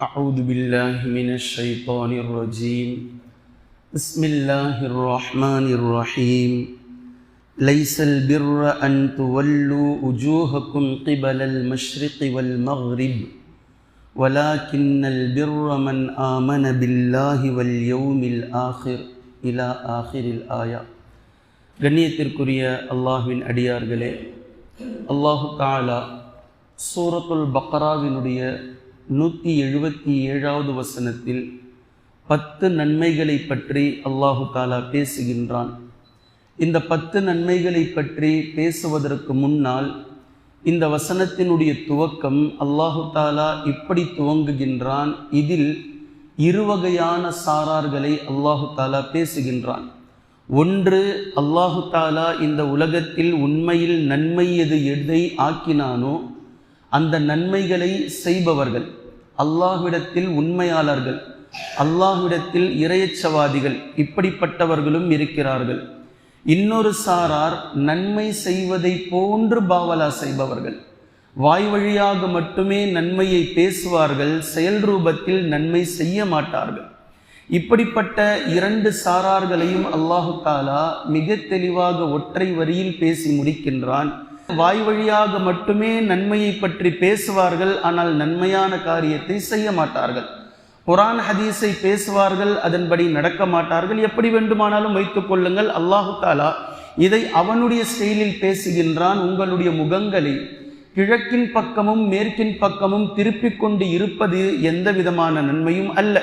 أعوذ بالله من الشيطان الرجيم بسم الله الرحمن الرحيم ليس البر أن تولوا وجوهكم قبل المشرق والمغرب ولكن البر من آمن بالله واليوم الآخر إلى آخر الآية கண்ணியத்திற்குரிய அல்லாஹ்வின் அடியார்களே அல்லாஹு தாலா சூரத்துல் பக்ராவினுடைய நூற்றி எழுபத்தி ஏழாவது வசனத்தில் பத்து நன்மைகளை பற்றி அல்லாஹு தாலா பேசுகின்றான். இந்த பத்து நன்மைகளை பற்றி பேசுவதற்கு முன்னால் இந்த வசனத்தினுடைய துவக்கம் அல்லாஹு தாலா இப்படி துவங்குகின்றான். இதில் இருவகையான சாரார்களை அல்லாஹு தாலா பேசுகின்றான். ஒன்று அல்லாஹு தாலா இந்த உலகத்தில் உண்மையில் நன்மை எது எதை ஆக்கினானோ அந்த நன்மைகளை செய்பவர்கள் அல்லாஹ்விடத்தில் உண்மையாளர்கள் அல்லாஹ்விடத்தில் இறையச்சவாதிகள் இப்படிப்பட்டவர்களும் இருக்கிறார்கள். இன்னொரு சாரார் நன்மை செய்வதை போன்று பாவலா செய்பவர்கள். வாய் வழியாக மட்டுமே நன்மையை பேசுவார்கள் செயல் ரூபத்தில் நன்மை செய்ய மாட்டார்கள். இப்படிப்பட்ட இரண்டு சாரார்களையும் அல்லாஹு தாலா மிக தெளிவாக ஒற்றை வரியில் பேசி முடிக்கின்றான். வாய் வழியாக மட்டுமே நன்மையை பற்றி பேசுவார்கள் ஆனால் நன்மையான காரியத்தை செய்ய மாட்டார்கள். குரான் ஹதீஸை பேசுவார்கள் அதன்படி நடக்க மாட்டார்கள். எப்படி வேண்டுமானாலும் வைத்துக் கொள்ளுங்கள். அல்லாஹு தாலா இதை அவனுடைய ஸ்டைலில் பேசுகின்றான். உங்களுடைய முகங்களை கிழக்கின் பக்கமும் மேற்கின் பக்கமும் திருப்பிக் கொண்டு இருப்பது எந்த விதமான நன்மையும் அல்ல.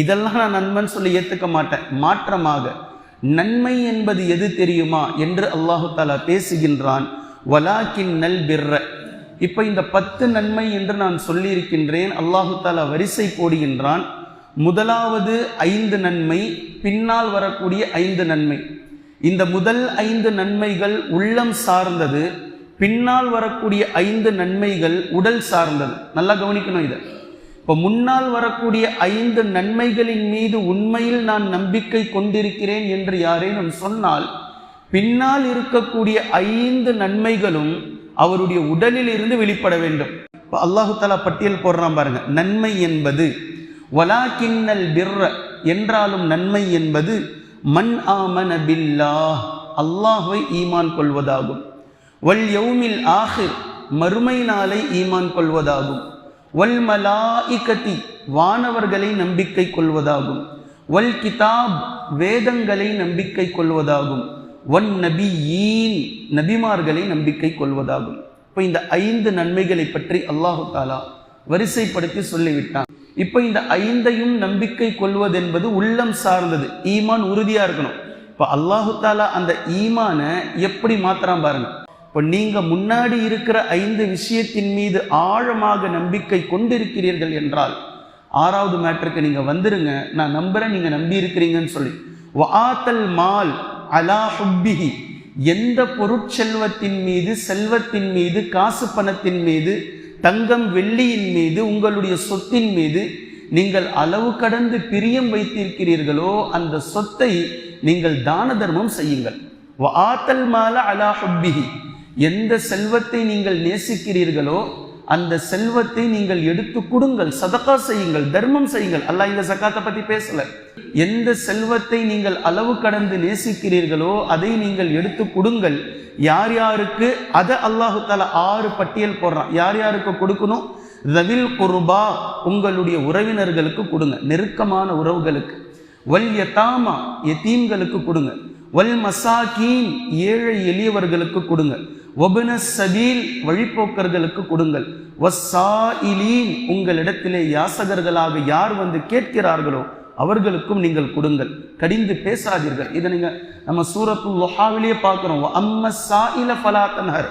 இதெல்லாம் நான் நண்பன் சொல்லி ஏற்றுக்க மாட்டேன். மாற்றமாக நன்மை என்பது எது தெரியுமா என்று அல்லாஹு தாலா பேசுகின்றான். வலாக்கின் நல் பிர்ர. இப்போ இந்த பத்து நன்மை என்று நான் சொல்லியிருக்கின்றேன். அல்லாஹு தாலா வரிசை போடுகின்றான். முதலாவது ஐந்து நன்மை பின்னால் வரக்கூடிய ஐந்து நன்மை. இந்த முதல் ஐந்து நன்மைகள் உள்ளம் சார்ந்தது பின்னால் வரக்கூடிய ஐந்து நன்மைகள் உடல் சார்ந்தது. நல்லா கவனிக்கணும் இதை. இப்போ முன்னால் வரக்கூடிய ஐந்து நன்மைகளின் மீது உண்மையில் நான் நம்பிக்கை கொண்டிருக்கிறேன் என்று யாரேனும் சொன்னால் பின்னால் இருக்கக்கூடிய ஐந்து நன்மைகளும் அவருடைய உடலில் இருந்து வெளிப்பட வேண்டும். இப்போ அல்லாஹு தாலா பட்டியல் போடுறான் பாருங்க. நன்மை என்பது வலாக்கின்னல் பிர்ர என்றாலும் நன்மை என்பது மண் ஆமன பில்லா அல்லாஹுவை ஈமான் கொள்வதாகும். வல் யௌமில் ஆஹிர் மறுமை நாளை ஈமான் கொள்வதாகும். வல் மலாஇகதி வானவர்களை நம்பிக்கை கொள்வதாகும். வல் கிதாப் வேதங்களை நம்பிக்கை கொள்வதாகும். ஒன் நபியீன் நபிமார்களை நம்பிக்கை கொள்வதாகும். இப்போ இந்த ஐந்து நன்மைகளை பற்றி அல்லாஹு தாலா வரிசைப்படுத்தி சொல்லிவிட்டான். இப்போ இந்த ஐந்தையும் நம்பிக்கை கொள்வதென்பது உள்ளம் சார்ந்தது. ஈமான் உறுதியாக இருக்கணும். இப்போ அல்லாஹு தாலா அந்த ஈமானை எப்படி மாத்திரம் பாருங்க. இப்போ நீங்கள் முன்னாடி இருக்கிற ஐந்து விஷயத்தின் மீது ஆழமாக நம்பிக்கை கொண்டிருக்கிறீர்கள் என்றால் ஆறாவது மேட்ருக்கு நீங்கள் வந்துருங்க. நான் நம்புகிறேன் நீங்கள் நம்பி இருக்கிறீங்கன்னு சொல்லி. வாத்தல் மால் அலா ஹுப்பிஹி. எந்த பொருட்செல்வத்தின் மீது செல்வத்தின் மீது காசு பணத்தின் மீது தங்கம் வெள்ளியின் மீது உங்களுடைய சொத்தின் மீது நீங்கள் அளவு கடந்து பிரியம் வைத்திருக்கிறீர்களோ அந்த சொத்தை நீங்கள் தான தர்மம் செய்யுங்கள். ஆத்தல் மால அலா ஹுப்பிஹி. எந்த செல்வத்தை நீங்கள் நேசிக்கிறீர்களோ அந்த செல்வத்தை நீங்கள் எடுத்து கொடுங்கள் சதக்கா செய்யுங்கள் தர்மம் செய்யுங்கள். அல்லாஹ் இந்த சக்காத்தை பத்தி பேசல. எந்த செல்வத்தை நீங்கள் அளவு கடந்து நேசிக்கிறீர்களோ அதை நீங்கள் எடுத்து கொடுங்கள். யார் யாருக்கு? அதை அல்லாஹு தால ஆறு பட்டியல் போடுறான். யார் யாருக்கு கொடுக்கணும்? ரவில் குர்பா உங்களுடைய உறவினர்களுக்கு கொடுங்க. நெருக்கமான உறவுகளுக்கு. வல் யதாமா எத்தீம்களுக்கு கொடுங்க. வல் மசாக்கீன் ஏழை எளியவர்களுக்கு கொடுங்க. ஒபன சபீல் வழிப்போக்கர்களுக்கு கொடுங்கள். வஸ்ஸாயிலீன் உங்களிடத்திலே யாசகர்களாக யார் வந்து கேட்கிறார்களோ அவர்களுக்கும் நீங்கள் கொடுங்கள். கடிந்து பேசாதீர்கள். இதை நீங்க நம்ம சூரத்துல் லொஹாவிலேயே பார்க்கிறோம். அம்ம சாயில ஃபலாத்தன்ஹர்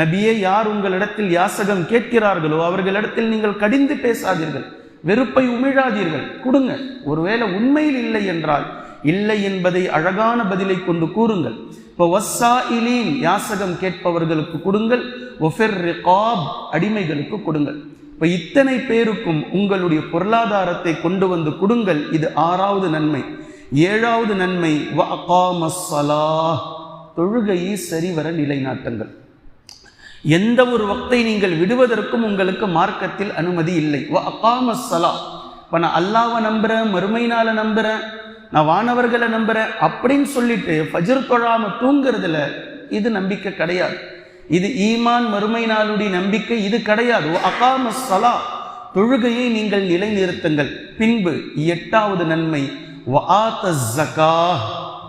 நபியே யார் உங்களிடத்தில் யாசகம் கேட்கிறார்களோ அவர்களிடத்தில் நீங்கள் கடிந்து பேசாதீர்கள். வெறுப்பை உமிழாதீர்கள். கொடுங்க. ஒருவேளை உண்மையில் இல்லை என்றால் இல்லை என்பதை அழகான பதிலை கொண்டு கூறுங்கள். இப்போ வஸ்ஸாயிலீன் யாசகம் கேட்பவர்களுக்கு கொடுங்கள் ஒஃபெர் ரிகாப் அடிமைகளுக்கு கொடுங்கள். இப்போ இத்தனை பேருக்கும் உங்களுடைய பொருளாதாரத்தை கொண்டு வந்து கொடுங்கள் இது ஆறாவது நன்மை. ஏழாவது நன்மை வ தொழுகையை சரிவர நிலைநாட்டுங்கள். எந்த ஒரு வக்தை நீங்கள் விடுவதற்கும் உங்களுக்கு மார்க்கத்தில் அனுமதி இல்லை. அகாமசலா இப்போ நான் அல்லாவை நம்புகிறேன் மறுமை நாளை நம்புகிறேன் நான் வானவர்களை நம்புகிறேன் அப்படின்னு சொல்லிட்டு ஃபஜர் தொழாம தூங்குறதுல இது நம்பிக்கை கிடையாது. இது ஈமான் மறுமை நாளுடைய நம்பிக்கை இது கிடையாது. அகாம சலா தொழுகையை நீங்கள் நிலைநிறுத்துங்கள். பின்பு எட்டாவது நன்மை.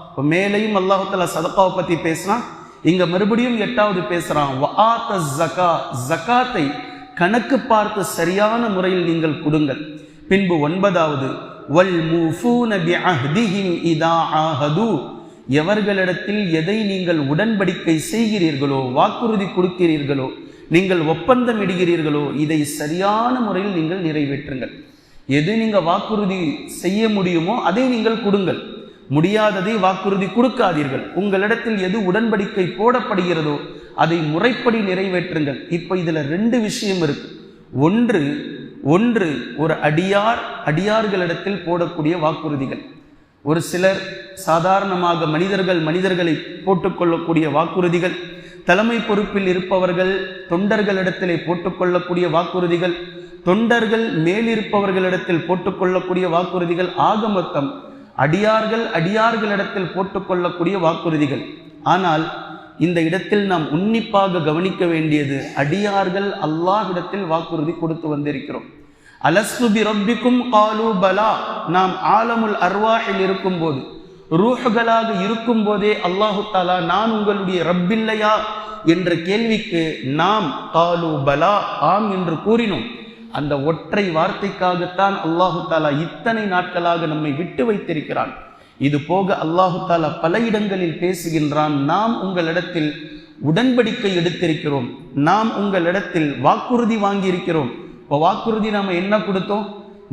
இப்போ மேலையும் அல்லாஹால சதப்பாவை பற்றி பேசுகிறான் இங்க மறுபடியும் எட்டாவது பேசுறான். ஜகா ஜக்காத்தை கணக்கு பார்த்து சரியான முறையில் நீங்கள் கொடுங்கள். பின்பு ஒன்பதாவது. எவர்களிடத்தில் எதை நீங்கள் உடன்படிக்கை செய்கிறீர்களோ வாக்குறுதி கொடுக்கிறீர்களோ நீங்கள் ஒப்பந்தம் இடுகிறீர்களோ இதை சரியான முறையில் நீங்கள் நிறைவேற்றுங்கள். எது நீங்கள் வாக்குறுதி செய்ய முடியுமோ அதை நீங்கள் கொடுங்கள். முடியாததை வாக்குறுதி கொடுக்காதீர்கள். உங்களிடத்தில் எது உடன்படிக்கை போடப்படுகிறதோ அதை முறைப்படி நிறைவேற்றுங்கள். இப்போ இதில் ரெண்டு விஷயம் இருக்கு. ஒன்று ஒன்று ஒரு அடியார் அடியார்களிடத்தில் போடக்கூடிய வாக்குறுதிகள். ஒரு சிலர் சாதாரணமாக மனிதர்கள் மனிதர்களை போட்டுக்கொள்ளக்கூடிய வாக்குறுதிகள். தலைமை பொறுப்பில் இருப்பவர்கள் தொண்டர்களிடத்திலே போட்டுக்கொள்ளக்கூடிய வாக்குறுதிகள். தொண்டர்கள் மேலிருப்பவர்களிடத்தில் போட்டுக்கொள்ளக்கூடிய வாக்குறுதிகள். ஆக மொத்தம் அடியார்கள் அடியார்களிடத்தில் போட்டுக்கொள்ளக்கூடிய வாக்குறுதிகள். ஆனால் இந்த இடத்தில் நாம் உன்னிப்பாக கவனிக்க வேண்டியது அடியார்கள் அல்லாஹிடத்தில் வாக்குறுதி கொடுத்து வந்திருக்கிறோம். அலஸ்துபி ரப்பிக்கும் காலு பலா. நாம் ஆலமுல் அர்வாஹில் இருக்கும்போது ரூஹுகளாக இருக்கும் போதே அல்லாஹு தாலா நான் உங்களுடைய ரப்பில்லையா? என்ற கேள்விக்கு நாம் காலு பலா ஆம் என்று கூறினோம். அந்த ஒற்றை வார்த்தைக்காகத்தான் அல்லாஹு தாலா இத்தனை நாட்களாக நம்மை விட்டு வைத்திருக்கிறான். இது போக அல்லாஹு தாலா பல இடங்களில் பேசுகின்றான் நாம் உங்களிடத்தில் உடன்படிக்கை எடுத்திருக்கிறோம் நாம் உங்களிடத்தில் வாக்குறுதி வாங்கியிருக்கிறோம். இப்போ வாக்குறுதி நாம் என்ன கொடுத்தோம்?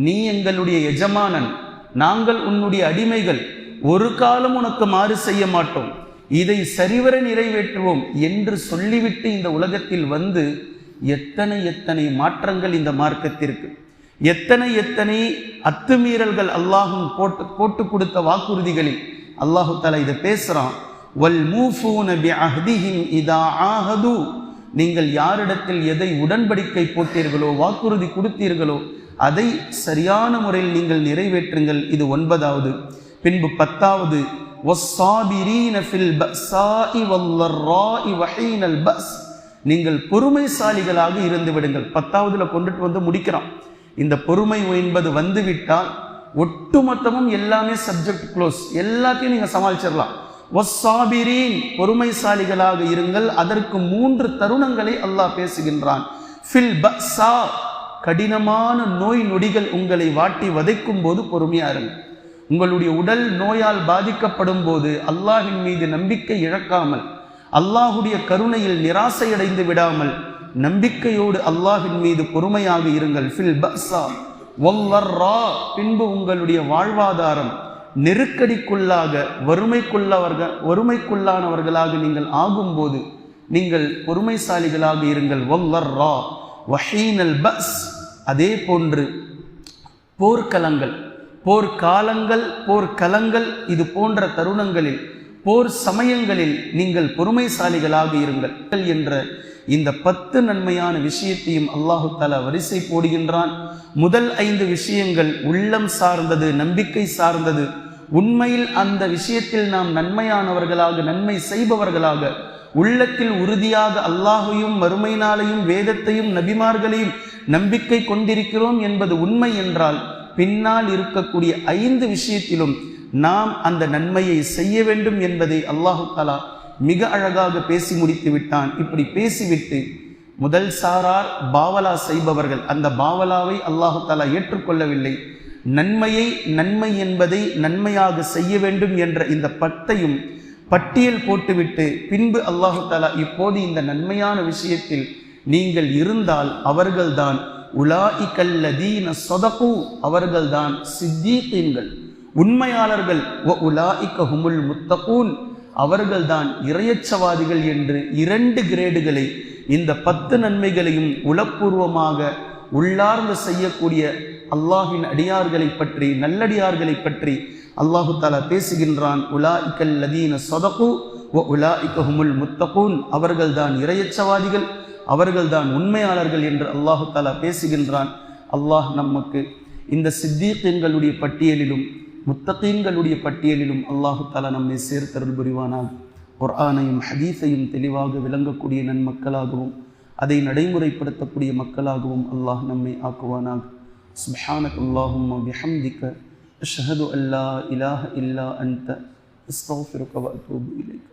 நீ எங்களுடைய எஜமானன் நாங்கள் உன்னுடைய அடிமைகள் ஒரு காலம் உனக்கு மாறு செய்ய மாட்டோம். இதை சரிவர நிறைவேற்றுவோம் என்று சொல்லிவிட்டு இந்த உலகத்தில் வந்து எத்தனை எத்தனை மாற்றங்கள் இந்த மார்க்கத்திற்கு. எத்தனை எத்தனை அத்துமீறல்கள் அல்லாஹும் போட்டு போட்டு கொடுத்த வாக்குறுதிகளில் அல்லாஹு தலா இதை பேசுகிறான் வல் மூஃபூன பி அஹ்திஹிம் இதா ஆஹது. நீங்கள் யாரிடத்தில் எதை உடன்படிக்கை போட்டீர்களோ வாக்குறுதி கொடுத்தீர்களோ அதை சரியான முறையில் நீங்கள் நிறைவேற்றுங்கள். இது ஒன்பதாவது. பின்பு பத்தாவது. நீங்கள் பொறுமைசாலிகளாக இருந்து விடுங்கள். பத்தாவதுல கொண்டுட்டு வந்து முடிக்கிறான். இந்த பொறுமை என்பது வந்துவிட்டால் ஒட்டுமொத்தமும் எல்லாமே சப்ஜெக்ட் க்ளோஸ் எல்லாத்தையும் நீங்கள் சமாளிச்சிடலாம். ஒஸ்ஸாபிரீன் பொறுமைசாலிகளாக இருங்கள். அதற்கு மூன்று தருணங்களை அல்லாஹ் பேசுகின்றான். ஃபில் பக்ஸா கடினமான நோய் நொடிகள் உங்களை வாட்டி வதைக்கும் போது பொறுமையாக இருங்கள். உங்களுடைய உடல் நோயால் பாதிக்கப்படும் போது அல்லாஹின் மீது நம்பிக்கை இழக்காமல் அல்லாஹுடைய கருணையில் நிராசையடைந்து விடாமல் நம்பிக்கையோடு அல்லாஹின் மீது பொறுமையாக இருங்கள். ஃபில் பக்ஸா. பின்பு உங்களுடைய வாழ்வாதாரம் நெருக்கடிக்குள்ளாக வறுமைக்குள்ளவர்கள் வறுமைக்குள்ளானவர்களாக நீங்கள் ஆகும்போது நீங்கள் பொறுமைசாலிகளாக இருங்கள். ஒல்லர்ரா வஹீனல் பஸ் அதே போன்று போர்க்களங்கள். போர்க்காலங்கள் போர்க்கலங்கள் இது போன்ற தருணங்களில் போர் சமயங்களில் நீங்கள் பொறுமைசாலிகளாக இருங்கள். என்ற இந்த பத்து நன்மையான விஷயத்தையும் அல்லாஹு தலா வரிசை போடுகின்றான். முதல் ஐந்து விஷயங்கள் உள்ளம் சார்ந்தது நம்பிக்கை சார்ந்தது. உண்மையில் அந்த விஷயத்தில் நாம் நன்மையானவர்களாக நன்மை செய்பவர்களாக உள்ளத்தில் உறுதியாக அல்லாஹையும் மறுமை நாளையும் வேதத்தையும் நபிமார்களையும் நம்பிக்கை கொண்டிருக்கிறோம் என்பது உண்மை என்றால் பின்னால் இருக்கக்கூடிய ஐந்து விஷயத்திலும் நாம் அந்த நன்மையை செய்ய வேண்டும் என்பதை அல்லாஹு தலா மிக அழகாக பேசி முடித்து விட்டான். இப்படி பேசிவிட்டு முதல் சாரார் பாவலா செய்பவர்கள் அந்த பாவலாவை அல்லாஹு தாலா ஏற்றுக்கொள்ளவில்லை. நன்மையை நன்மை என்பதை நன்மையாக செய்ய வேண்டும் என்ற இந்த பத்தையும் பட்டியல் போட்டுவிட்டு பின்பு அல்லாஹு தாலா இப்போது இந்த நன்மையான விஷயத்தில் நீங்கள் இருந்தால் அவர்கள்தான் உலாஇகல்லதீன சொதப்பு அவர்கள்தான் சித்தீக்கீன்கள் உண்மையாளர்கள் உலா உலாஇக்க ஹுமுல் முத்தகூன் அவர்கள்தான் இரையச்சவாதிகள் என்று இரண்டு கிரேடுகளை இந்த பத்து நன்மைகளையும் உளப்பூர்வமாக உள்ளார்ந்து செய்யக்கூடிய அல்லாஹின் அடியார்களை பற்றி நல்லடியார்களை பற்றி அல்லாஹு தாலா பேசுகின்றான். உலா இக்கல் லதீன சொதகு உலா இக்கஹுமுல் முத்தகூன். அவர்கள்தான் இரையச்சவாதிகள் அவர்கள்தான் உண்மையாளர்கள் என்று அல்லாஹு தாலா பேசுகின்றான். அல்லாஹ் நமக்கு இந்த சித்தீக்கங்களுடைய பட்டியலிலும் முத்தகீன்களுடைய பட்டியலிலும் அல்லாஹு தாலா நம்மை சேர்த்தருள் புரிவானாக. குர்ஆனையும் ஹதீஸையும் தெளிவாக விளங்கக்கூடிய நன்மக்களாகவும் அதை நடைமுறைப்படுத்தக்கூடிய மக்களாகவும் அல்லாஹ் நம்மை ஆக்குவானாக. சுப்ஹானக் அல்லாஹும் பிஹம்திக அஷ்ஹது அல்லா இலாஹ இல்லா அன்த அஸ்தக்ஃபிருக வ இலைக்.